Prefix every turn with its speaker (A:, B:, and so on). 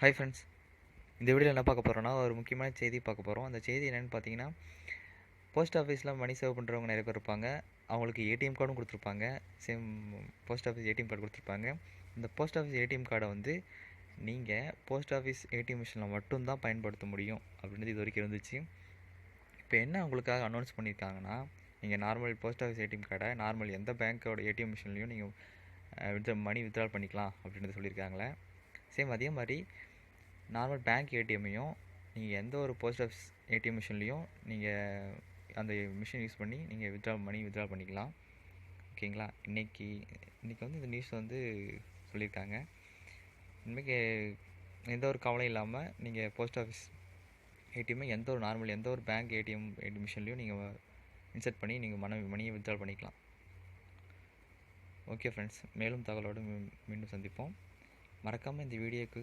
A: Hi friends இந்த வீடியோவில் என்ன பார்க்க போகிறோன்னா ஒரு முக்கியமான செய்தி பார்க்க போகிறோம் அந்த செய்தி என்னென்னு பார்த்தீங்கன்னா போஸ்ட் ஆஃபீஸில் மணி சேவ் பண்ணுறவங்க நிறைய பேர் இருப்பாங்க. அவங்களுக்கு ஏடிஎம் கார்டும் கொடுத்துருப்பாங்க. Same post office ATM card கொடுத்துருப்பாங்க. இந்த போஸ்ட் ஆஃபீஸ் ஏடிஎம் கார்டை வந்து நீங்கள் போஸ்ட் ஆஃபீஸ் ஏடிஎம் மிஷினில் மட்டும்தான் பயன்படுத்த முடியும் அப்படின்றது இது வரைக்கும் இருந்துச்சு. இப்போ என்ன உங்களுக்காக அனௌன்ஸ் பண்ணியிருக்காங்கன்னா நீங்கள் நார்மல் போஸ்ட் ஆஃபீஸ் ஏடிஎம் கார்டை நார்மல் எந்த பேங்க்கோட ஏடிஎம் மிஷின்லையும் நீங்கள் வித்ரா மணி வித்ட்ரா பண்ணிக்கலாம் அப்படின்றது சொல்லியிருக்காங்களே. சேம் அதே மாதிரி நார்மல் பேங்க் ஏடிஎம்மையும் நீங்கள் எந்த ஒரு போஸ்ட் ஆஃபீஸ் ஏடிஎம் மிஷின்லேயும் நீங்கள் அந்த மிஷின் யூஸ் பண்ணி நீங்கள் வித்ட்ரா பண்ணி வித்ட்ரா பண்ணிக்கலாம். ஓகேங்களா இன்றைக்கி இன்றைக்கி வந்து இந்த நியூஸ் வந்து சொல்லியிருக்காங்க. இன்றைக்கி எந்த ஒரு கவலையும் இல்லாமல் நீங்கள் போஸ்ட் ஆஃபீஸ் ஏடிஎம்மை எந்த ஒரு நார்மல் எந்த ஒரு பேங்க் ஏடிஎம் ஏடிஎம் மிஷின்லேயும் நீங்கள் இன்சர்ட் பண்ணி நீங்கள் மன மணியை வித்ட்ரா பண்ணிக்கலாம். ஓகே ஃப்ரெண்ட்ஸ் மேலும் தகவலோடு மீண்டும் சந்திப்போம். மறக்காமல் இந்த வீடியோக்கு